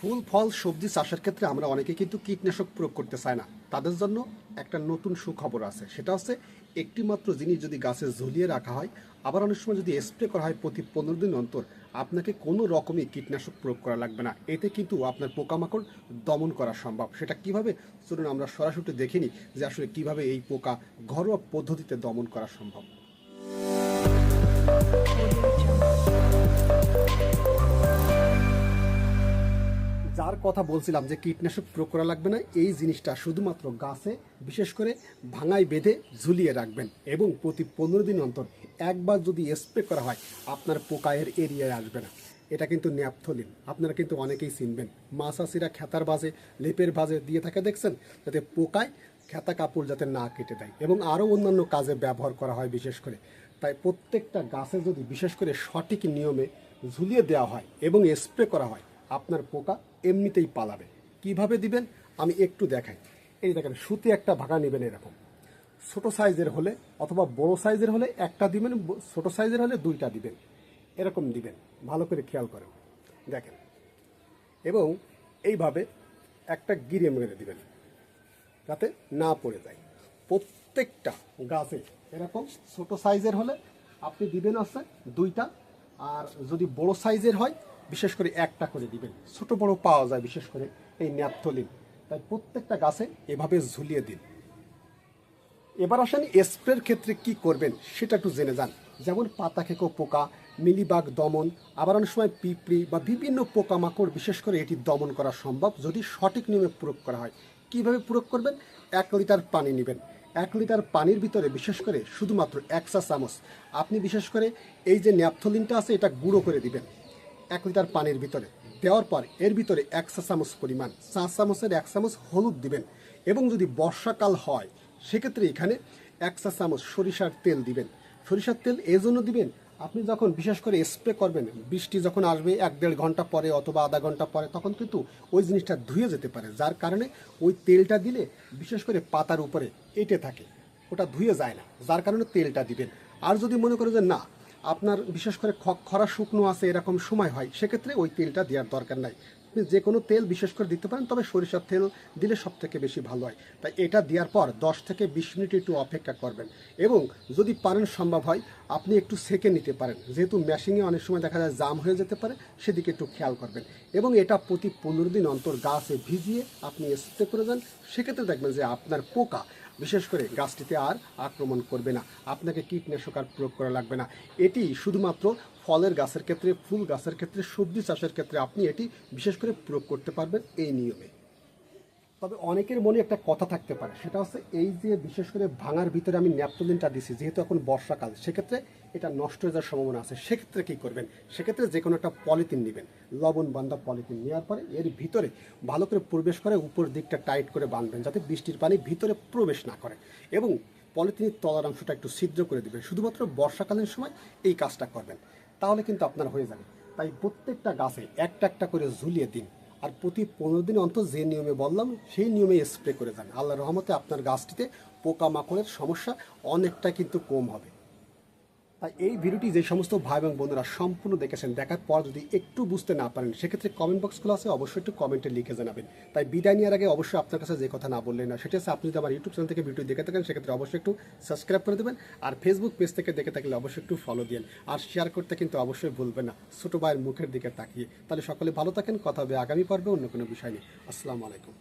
ফুল, ফল, সবজি চাষের ক্ষেত্রে আমরা অনেকে কিন্তু কীটনাশক প্রয়োগ করতে চাই না। তাদের জন্য একটা নতুন সুখবর আছে। সেটা হচ্ছে একটি মাত্র জিনিস যদি গাছে ঝুলিয়ে রাখা হয়, আবার অনেক সময় যদি স্প্রে করা হয় প্রতি পনেরো দিন অন্তর, আপনাকে কোনো রকমই কীটনাশক প্রয়োগ করা লাগবে না। এতে কিন্তু আপনার পোকামাকড় দমন করা সম্ভব। সেটা কীভাবে? চলুন আমরা সরাসরি দেখিনি যে আসলে কীভাবে এই পোকা ঘরোয়া পদ্ধতিতে দমন করা সম্ভব। যার কথা বলছিলাম যে কীটনাশক প্রয়োগ করা লাগবে না, এই জিনিসটা শুধুমাত্র গাছে, বিশেষ করে ভাঙায় বেঁধে ঝুলিয়ে রাখবেন এবং প্রতি পনেরো দিন অন্তর একবার যদি স্প্রে করা হয়, আপনার পোকায়ের এরিয়ায় আসবে না। এটা কিন্তু ন্যাপথলিন। আপনারা কিন্তু অনেকেই চিনবেন। মাছাসিরা খেতার বাজে, লেপের বাজে দিয়ে থাকে, দেখছেন? যাতে পোকায় খেতা কাপড় যাতে না কেটে দেয় এবং আরও অন্যান্য কাজে ব্যবহার করা হয় বিশেষ করে। তাই প্রত্যেকটা গাছে যদি বিশেষ করে সঠিক নিয়মে ঝুলিয়ে দেওয়া হয় এবং স্প্রে করা হয় আপনার পোকা এমনিতেই পালাবে। কীভাবে দিবেন? আমি একটু দেখাই। এই দেখেন, সুতি একটা ভাগা নেবেন এরকম। ছোট সাইজের হলে অথবা বড় সাইজের হলে একটা দিবেন ছোট সাইজের হলে দুইটা দিবেন। এরকম দিবেন। ভালো করে খেয়াল করেন। দেখেন। এবং এইভাবে একটা গিরে মেরে দিবেন, যাতে না পড়ে যায়। প্রত্যেকটা গাছে এরকম ছোট সাইজের হলে আপনি দিবেন আছে দুইটা, আর যদি বড় সাইজের হয় বিশেষ করে একটা করে দিবেন। ছোট বড় পাওয়া যায় বিশেষ করে এই ন্যাপথলিন। তাই প্রত্যেকটা গাছে এভাবে ঝুলিয়ে দিন। এবার আসেন স্প্রের ক্ষেত্রে কি করবেন সেটা একটু জেনে যান। যেমন পাতা খেকো পোকা, মিলিবাগ দমন, আবার অনেক সময় পিঁপড়ি বা বিভিন্ন পোকামাকড় বিশেষ করে এটি দমন করা সম্ভব যদি সঠিক নিয়মে প্রয়োগ করা হয়। কীভাবে প্রয়োগ করবেন? এক লিটার পানি নেবেন। এক লিটার পানির ভিতরে বিশেষ করে শুধুমাত্র এক চা চামচ। আপনি বিশেষ করে এই যে ন্যাপথলিনটা আছে এটা গুঁড়ো করে দিবেন। এক লিটার পানির ভিতরে। দেওয়ার পর এর ভিতরে এক চা চামচ পরিমাণ চা চামচের এক চামচ হলুদ দিবেন এবং যদি বর্ষাকাল হয়, সেক্ষেত্রে এখানে এক চা চামচ সরিষার তেল দিবেন। সরিষার তেল এই জন্য দিবেন, আপনি যখন বিশেষ করে স্প্রে করবেন, বৃষ্টি যখন আসবে এক দেড় ঘণ্টা পরে অথবা আধা ঘণ্টা পরে, তখন কিন্তু ওই জিনিসটা ধুয়ে যেতে পারে। যার কারণে ওই তেলটা দিলে বিশেষ করে পাতার উপরে এঁটে থাকে, ওটা ধুয়ে যায় না। যার কারণে তেলটা দিবেন। আর যদি মনে করে যে না আপনার বিশেষ করে খরা শুকনো আছে, এরকম সময় হয়, সেক্ষেত্রে ওই তেলটা দেওয়ার দরকার নাই। যে কোনো তেল বিশেষ করে দিতে পারেন, তবে সরিষার তেল দিলে সব থেকে বেশি ভালো হয়। তাই এটা দেওয়ার পর দশ থেকে বিশ মিনিট একটু অপেক্ষা করবেন। এবং যদি পারেন সম্ভব হয়, আপনি একটু সেকে নিতে পারেন। যেহেতু মেশিনে অনেক সময় দেখা যায় জাম হয়ে যেতে পারে, সেদিকে একটু খেয়াল করবেন। এবং এটা প্রতি পনেরো দিন অন্তর গাছে ভিজিয়ে আপনি স্প্রে করে যান সেক্ষেত্রে দেখবেন যে আপনার পোকা বিশেষ করে গাছটিতে আর আক্রমণ করবে না। আপনাকে কীটনাশক আর প্রয়োগ করা লাগবে না। এটি শুধুমাত্র ফলের গাছের ক্ষেত্রে, ফুল গাছের ক্ষেত্রে, সবজি চাষের ক্ষেত্রে আপনি এটি বিশেষ করে প্রয়োগ করতে পারবেন এই নিয়মে। তবে অনেকের মনে একটা কথা থাকতে পারে, সেটা হচ্ছে এই যে বিশেষ করে ভাঙার ভিতরে আমি ন্যাপথলিনটা দিছি, যেহেতু এখন বর্ষাকাল, সেক্ষেত্রে এটা নষ্ট হয়ে যাওয়ার সম্ভাবনা আছে। সেক্ষেত্রে কী করবেন? সেক্ষেত্রে যে কোনো একটা পলিথিন নেবেন। লবণ বান্ধা পলিথিন নেওয়ার পরে এর ভিতরে ভালো করে প্রবেশ করে উপর দিকটা টাইট করে বাঁধবেন, যাতে বৃষ্টির পানি ভিতরে প্রবেশ না করে। এবং পলিথিনের তলার অংশটা একটু ছিদ্র করে দিবেন। শুধুমাত্র বর্ষাকালীন সময় এই কাজটা করবেন, তাহলে কিন্তু আপনার হয়ে যাবে। তাই প্রত্যেকটা গাছে একটা একটা করে ঝুলিয়ে দিন। আর প্রতি পনেরো দিন অন্তর যে নিয়মে বললাম, সেই নিয়মে স্প্রে করে যান। আল্লাহ রহমতে আপনার গাছটিতে পোকামাকড়ের সমস্যা অনেকটা কিন্তু কম হবে। তাই এই ভিডিওটি যে সমস্ত ভাই এবং বন্ধুরা সম্পূর্ণ দেখেছেন, দেখার পর যদি একটু বুঝতে না পারেন, সেক্ষেত্রে কমেন্ট বক্সগুলো আছে, অবশ্যই একটু কমেন্টে লিখে জানাবেন। তাই বিদায় নেওয়ার আগে অবশ্যই আপনার কাছে যে কথা না বললেন না সেটা হচ্ছে আপনি যদি আমার ইউটিউব চ্যানেল থেকে ভিডিও দেখে থাকেন, সেক্ষেত্রে অবশ্যই একটু সাবস্ক্রাইব করে দেবেন আর ফেসবুক পেজ থেকে দেখে থাকলে অবশ্যই একটু ফলো দিন আর শেয়ার করতে কিন্তু অবশ্যই ভুলবেন না, ছোটো ভাইয়ের মুখের দিকে তাকিয়ে। তাহলে সকলে ভালো থাকেন, কথা হবে আগামী পর্বে অন্য কোনো বিষয় নেই আসসালামু আলাইকুম।